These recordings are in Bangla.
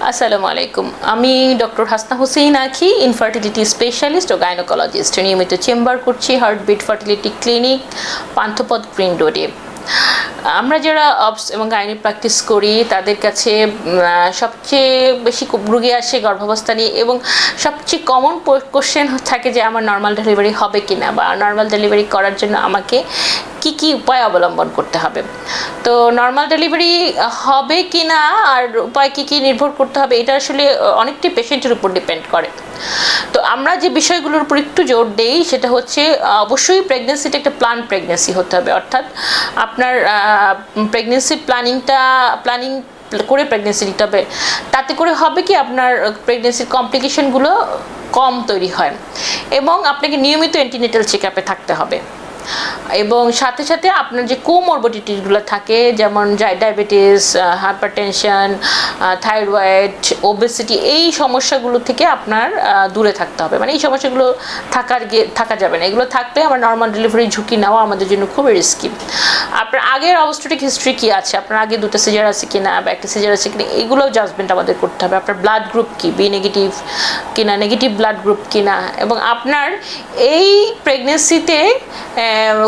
আসসালামু আলাইকুম আমি doctor Hasna Hussain Akhi infertility specialist ও গাইনোকোলজিস্ট নিয়মিত চেম্বার করছি heartbeat fertility clinic Panthapath green রোডে আমরা যারা অবস এবং গাইনি প্র্যাকটিস করি তাদের কাছে সবচেয়ে বেশি রোগী আসে গর্ভাবস্থা নিয়ে এবং সবচেয়ে কমন কোশ্চেন থাকে যে আমার নর্মাল ডেলিভারি হবে কি না বা নর্মাল ডেলিভারি করার জন্য আমাকে কি কি উপায় অবলম্বন করতে হবে। তো নর্মাল ডেলিভারি হবে কি না আর উপায় কি কি নির্ভর করতে হবে এটা আসলে আহ, অনেকটাই পেশেন্টের উপর ডিপেন্ড করে। তো আমরা যে বিষয়গুলোর উপর একটু জোর দেই, সেটা হচ্ছে অবশ্যই প্রেগনেন্সিটা একটা প্ল্যান প্রেগনেন্সি হতে হবে। অর্থাৎ আপনার প্রেগনেন্সি প্ল্যানিংটা প্ল্যানিং করে প্রেগনেন্সি নিতে হবে। তাতে করে হবে কি, আপনার প্রেগনেন্সির কমপ্লিকেশনগুলো কম তৈরি হয়। এবং আপনাকে নিয়মিত অ্যান্টিনেটাল চেক আপে থাকতে হবে। এবং সাথে সাথে আপনার যে কোমরবিডিটিসগুলো থাকে, যেমন diabetes hypertension thyroid obesity এই সমস্যাগুলো থেকে আপনার দূরে থাকতে হবে। মানে এই সমস্যাগুলো থাকার থাকা যাবে না। এগুলো থাকলে আমার নর্মাল ডেলিভারি ঝুঁকি নেওয়া আমাদের জন্য খুবই রিস্কি আপনার আগের অবস্ট্রেটিক হিস্ট্রি কী আছে? আপনার আগে দুটো সিজার আছে কিনা বা একটা সিজার আছে কি না এগুলোও জাজমেন্ট আমাদের করতে হবে। আপনার ব্লাড গ্রুপ কি? বি নেগেটিভ কিনা নেগেটিভ ব্লাড গ্রুপ কিনা? এবং আপনার এই প্রেগনেন্সিতে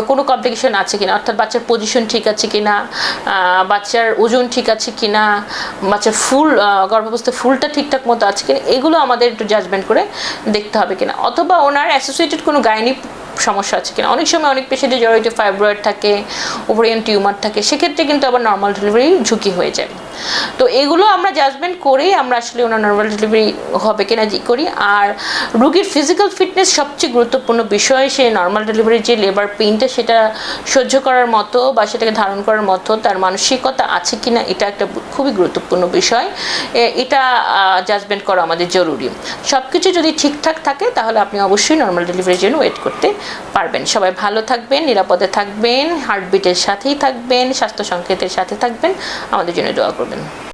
কোনো কমপ্লিকেশন আছে কিনা? অর্থাৎ বাচ্চার পজিশন ঠিক আছে কিনা? আহ, বাচ্চার ওজন ঠিক আছে কিনা? বাচ্চার ফুল গর্ভাবস্থায় ফুলটা ঠিকঠাক মতো আছে কিনা? এগুলো আমাদের একটু জাজমেন্ট করে দেখতে হবে কিনা? অথবা ওনার অ্যাসোসিয়েটেড কোনো গাইনি সমস্যা আছে কিনা। অনেক সময় অনেক পেশেন্টের জড়িত ফাইব্রয়েড থাকে ওভারিয়ান টিউমার থাকে, সেক্ষেত্রে কিন্তু আবার নর্মাল ডেলিভারি ঝুঁকি হয়ে যায়। তো এগুলো আমরা জাজমেন্ট করেই আমরা আসলে ওনার নর্মাল ডেলিভারি হবে কিনা করি। আর রুগীর ফিজিক্যাল ফিটনেস সবচেয়ে গুরুত্বপূর্ণ বিষয়, সে নর্মাল ডেলিভারির যে লেবার পেইনটা সেটা সহ্য করার মতো বা সেটাকে ধারণ করার মতো তার মানসিকতা আছে কি না এটা একটা খুবই গুরুত্বপূর্ণ বিষয়। এটা জাজমেন্ট করা আমাদের জরুরি। সব কিছু যদি ঠিকঠাক থাকে তাহলে আপনি অবশ্যই নর্মাল ডেলিভারির জন্য ওয়েট করতে পারবেন। সবাই ভালো থাকবেন, নিরাপদে থাকবেন হার্টবিটের সাথেই থাকবেন, স্বাস্থ্য সংকেতের সাথে থাকবেন। আমাদের জন্য দোয়া করবেন